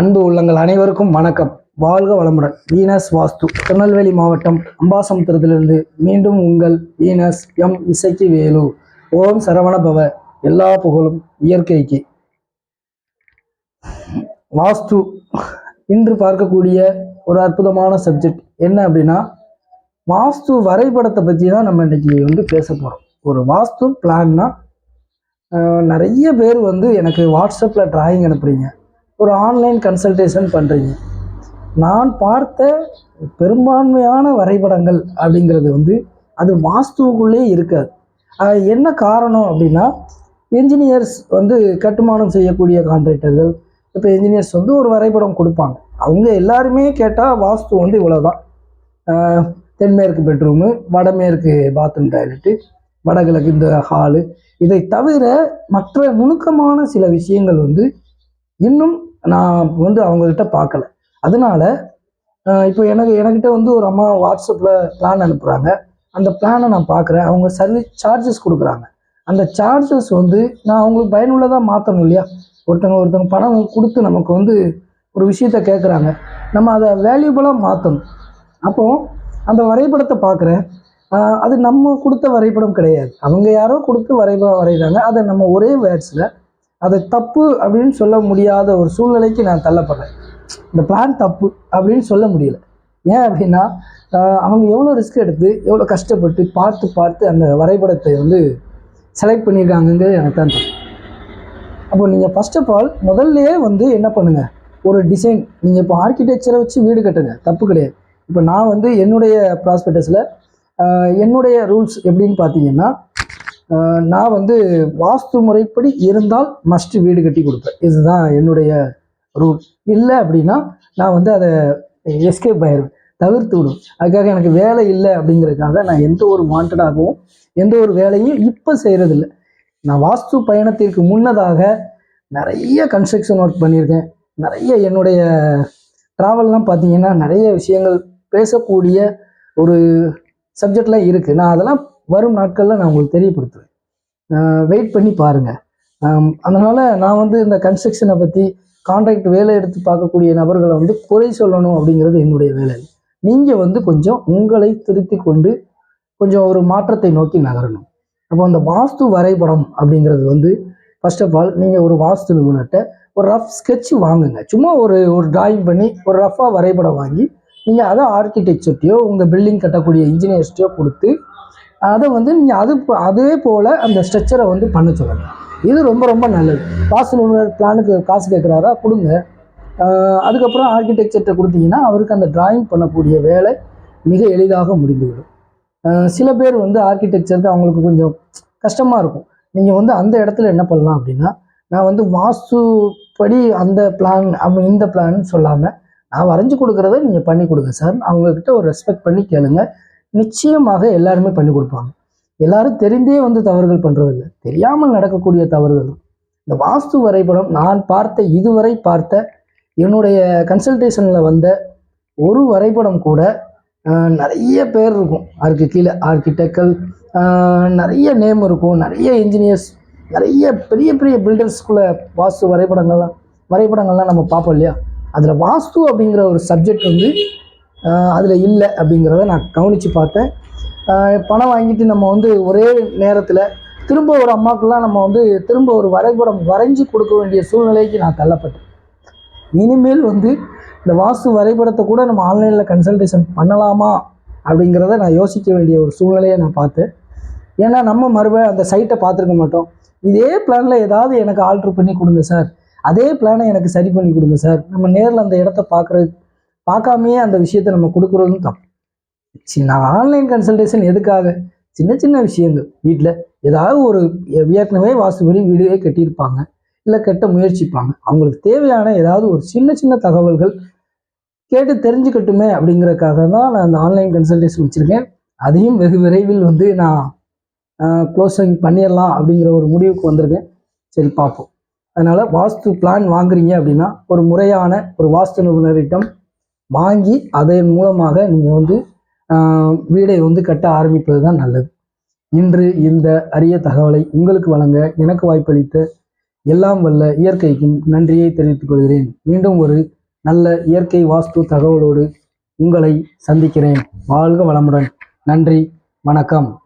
அன்பு உள்ளங்கள் அனைவருக்கும் வணக்கம். வாழ்க வளமுடன். வீனஸ் வாஸ்து. திருநெல்வேலி மாவட்டம் அம்பாசமுத்திரத்திலிருந்து மீண்டும் உங்கள் வீனஸ் எம் இசைக்கு வேலு. ஓம் சரவண பவ எல்லா புகழும் இயற்கைக்கு. வாஸ்து. இன்று பார்க்கக்கூடிய ஒரு அற்புதமான சப்ஜெக்ட் என்ன அப்படின்னா வாஸ்து வரைபடத்தை பற்றி தான் நம்ம இன்னைக்கு வந்து பேச போகிறோம் ஒரு வாஸ்து பிளான்னா நிறைய பேர் வந்து எனக்கு வாட்ஸ்அப்பில் டிராயிங் அனுப்புறீங்க. ஒரு ஆன்லைன் கன்சல்டேஷன் பண்ணுறீங்க நான் பார்த்த பெரும்பான்மையான வரைபடங்கள் அப்படிங்கிறது வந்து அது வாஸ்துவுக்குள்ளே இருக்காது. அது என்ன காரணம் அப்படின்னா என்ஜினியர்ஸ் வந்து கட்டுமானம் செய்யக்கூடிய கான்ட்ராக்டர்கள் இப்போ என்ஜினியர்ஸ் வந்து ஒரு வரைபடம் கொடுப்பாங்க. அவங்க எல்லாருமே கேட்டால் வாஸ்து வந்து இவ்வளோதான் தென்மேற்கு பெட்ரூமு வடமேற்கு பாத்ரூம் டாய்லெட்டு வடகிழக்கு இந்த ஹாலு இதை தவிர மற்ற நுணுக்கமான சில விஷயங்கள் வந்து இன்னும் நான் வந்து அவங்கக்கிட்ட பார்க்கல. அதனால இப்போ எனக்கு எனக்கிட்ட வந்து ஒரு அம்மா வாட்ஸ்அப்பில் பிளான் அனுப்புகிறாங்க அந்த பிளானை நான் பார்க்குறேன். அவங்க சர்வீஸ் சார்ஜஸ் கொடுக்குறாங்க. அந்த சார்ஜஸ் வந்து நான் அவங்களுக்கு பயனுள்ளதாக மாற்றணும் இல்லையா? ஒருத்தங்க ஒருத்தவங்க பணம் கொடுத்து நமக்கு வந்து ஒரு விஷயத்த கேட்குறாங்க நம்ம அதை வேல்யூபுளாக மாற்றணும் அப்போது அந்த வரைபடத்தை பார்க்குறேன். அது நம்ம கொடுத்த வரைபடம் கிடையாது. அவங்க யாரோ கொடுத்து வரைபடம் வரைகிறாங்க. அதை நம்ம ஒரே வேர்ட்ஸில் அதை தப்பு அப்படின்னு சொல்ல முடியாத ஒரு சூழ்நிலைக்கு நான் தள்ளப்படுறேன். இந்த பிளான் தப்பு அப்படின்னு சொல்ல முடியல. ஏன் அப்படின்னா அவங்க எவ்வளோ ரிஸ்க் எடுத்து எவ்வளோ கஷ்டப்பட்டு பார்த்து பார்த்து அந்த வரைபடத்தை வந்து செலக்ட் பண்ணியிருக்காங்கங்கிறது எனக்கு தான் தெரியும். அப்போ நீங்கள் ஃபர்ஸ்ட் ஆஃப் ஆல் முதல்லையே வந்து என்ன பண்ணுங்கள் ஒரு டிசைன் நீங்கள் இப்போ ஆர்கிடெக்சரை வச்சு வீடு கட்டுங்க. தப்பு கிடையாது. இப்போ நான் வந்து என்னுடைய ப்ராஸ்பெக்டஸில் என்னுடைய ரூல்ஸ் எப்படின்னு பார்த்தீங்கன்னா நான் வந்து வாஸ்து முறைப்படி இருந்தால் மஸ்ட் வீடு கட்டி கொடுப்பேன். இதுதான் என்னுடைய ரூல் இல்லை அப்படின்னா நான் வந்து அதை எஸ்கேப் ஆயிடுவேன் தவிர்த்து விடும் அதுக்காக எனக்கு வேலை இல்லை அப்படிங்கிறதுக்காக நான் எந்த ஒரு வாண்டடாகவும் எந்த ஒரு வேலையும் இப்போ செய்கிறதில்ல நான் வாஸ்து பயணத்திற்கு முன்னதாக நிறைய கன்ஸ்ட்ரக்ஷன் ஒர்க் பண்ணியிருக்கேன். நிறைய என்னுடைய ட்ராவல்லாம் பார்த்தீங்கன்னா நிறைய விஷயங்கள் பேசக்கூடிய ஒரு சப்ஜெக்ட்லாம் இருக்குது நான் அதெல்லாம் வரும் நாட்களில் நான் உங்களுக்கு தெரியப்படுத்துவேன். வெயிட் பண்ணி பாருங்கள் அதனால் நான் வந்து இந்த கன்ஸ்ட்ரக்ஷனை பற்றி கான்ட்ராக்ட் வேலை எடுத்து பார்க்கக்கூடிய நபர்களை வந்து குறை சொல்லணும் அப்படிங்கிறது என்னுடைய வேலை. நீங்கள் வந்து கொஞ்சம் உங்களை திருத்தி கொண்டு கொஞ்சம் ஒரு மாற்றத்தை நோக்கி நகரணும். அப்போ அந்த வாஸ்து வரைபடம் அப்படிங்கிறது வந்து ஃபர்ஸ்ட் ஆஃப் ஆல் நீங்கள் ஒரு வாஸ்து நிபுணர்கிட்ட ஒரு ரஃப் ஸ்கெட்ச் வாங்குங்க. சும்மா ஒரு ஒரு டிராயிங் பண்ணி ஒரு ரஃபாக வரைபடம் வாங்கி நீங்கள் அதை ஆர்கிடெக்சர்ட்டையோ உங்கள் பில்டிங் கட்டக்கூடிய இன்ஜினியர்ஸ்ட்டையோ கொடுத்து அதை வந்து நீங்கள் அது அதே போல் அந்த ஸ்ட்ரக்சரை வந்து பண்ண சொல்லுங்கள் இது ரொம்ப ரொம்ப நல்லது. வாஸ்து நிபுணர் பிளானுக்கு காசு கேட்குறாரா கொடுங்க. அதுக்கப்புறம் ஆர்கிடெக்சர்கிட்ட கொடுத்தீங்கன்னா அவருக்கு அந்த டிராயிங் பண்ணக்கூடிய வேலை மிக எளிதாக முடிந்துவிடும். சில பேர் வந்து ஆர்கிடெக்சருக்கு அவங்களுக்கு கொஞ்சம் கஷ்டமாக இருக்கும். நீங்கள் வந்து அந்த இடத்துல என்ன பண்ணலாம் அப்படின்னா நான் வந்து வாஸ்து படி அந்த பிளான் அவங்க இந்த பிளான் சொல்லாமல் நான் வரைஞ்சி கொடுக்குறத நீங்கள் பண்ணி கொடுங்க சார் அவங்கக்கிட்ட ஒரு ரெஸ்பெக்ட் பண்ணி கேளுங்கள் நிச்சயமாக எல்லாருமே பண்ணி கொடுப்பாங்க. எல்லாரும் தெரிந்தே வந்து தவறுகள் பண்ணுறதில்ல தெரியாமல் நடக்கக்கூடிய தவறுகள் தான். இந்த வாஸ்து வரைபடம் நான் பார்த்த இதுவரை பார்த்த என்னுடைய கன்சல்டேஷனில் வந்த ஒரு வரைபடம் கூட நிறைய பேர் இருக்கும். அதுக்கு கீழே ஆர்கிடெக்டல் நிறைய நேம் இருக்கும். நிறைய இன்ஜினியர்ஸ் நிறைய பெரிய பெரிய பில்டர்ஸ்குள்ள வாஸ்து வரைபடங்கள்லாம் வரைபடங்கள்லாம் நம்ம பார்ப்போம் இல்லையா? அதில் வாஸ்து அப்படிங்கிற ஒரு சப்ஜெக்ட் வந்து அதில் இல்லை அப்படிங்கிறத நான் கவனித்து பார்த்தேன். பணம் வாங்கிட்டு நம்ம வந்து ஒரே நேரத்தில் திரும்ப ஒரு அம்மாக்கெல்லாம் நம்ம வந்து திரும்ப ஒரு வரைபடம் வரைஞ்சி கொடுக்க வேண்டிய சூழ்நிலைக்கு நான் தள்ளப்பட்டேன். இனிமேல் வந்து இந்த வாஸ்து வரைபடத்தை கூட நம்ம ஆன்லைனில் கன்சல்டேஷன் பண்ணலாமா அப்படிங்கிறத நான் யோசிக்க வேண்டிய ஒரு சூழ்நிலையை நான் பார்த்தேன். ஏன்னா நம்ம மறுபடியும் அந்த சைட்டை பார்த்துருக்க மாட்டோம். இதே பிளானில் ஏதாவது எனக்கு ஆல்ட்ரு பண்ணி கொடுங்க சார் அதே பிளானை எனக்கு சரி பண்ணி கொடுங்க சார் நம்ம நேரில் அந்த இடத்த பார்க்குறது பார்க்காமையே அந்த விஷயத்தை நம்ம கொடுக்குறதும் தப்பு. சின்ன ஆன்லைன் கன்சல்டேஷன் எதுக்காக? சின்ன சின்ன விஷயங்கள். வீட்டில் ஏதாவது ஒரு ஏற்கனவே வாசுபடி வீடியோ கட்டியிருப்பாங்க. இல்லை கட்ட முயற்சிப்பாங்க. அவங்களுக்கு தேவையான ஏதாவது ஒரு சின்ன சின்ன தகவல்கள் கேட்டு தெரிஞ்சுக்கட்டுமே அப்படிங்கிறதுக்காக தான் நான் அந்த ஆன்லைன் கன்சல்டேஷன் வச்சுருக்கேன். அதையும் வெகு விரைவில் வந்து நான் க்ளோசிங் பண்ணிடலாம் அப்படிங்கிற ஒரு முடிவுக்கு வந்திருக்கேன். சரி பார்ப்போம். அதனால் வாஸ்து பிளான் வாங்குறீங்க அப்படின்னா ஒரு முறையான ஒரு வாஸ்து நிபுணரிடம் வாங்கி அதன் மூலமாக நீங்கள் வந்து வீடை வந்து கட்ட ஆரம்பிப்பது தான் நல்லது. இன்று இந்த அரிய தகவலை உங்களுக்கு வழங்க எனக்கு வாய்ப்பளித்த எல்லாம் வல்ல இயற்கைக்கும் நன்றியை தெரிவித்துக் கொள்கிறேன். மீண்டும் ஒரு நல்ல இயற்கை வாஸ்து தகவலோடு உங்களை சந்திக்கிறேன். வாழ்க வளமுடன். நன்றி. வணக்கம்.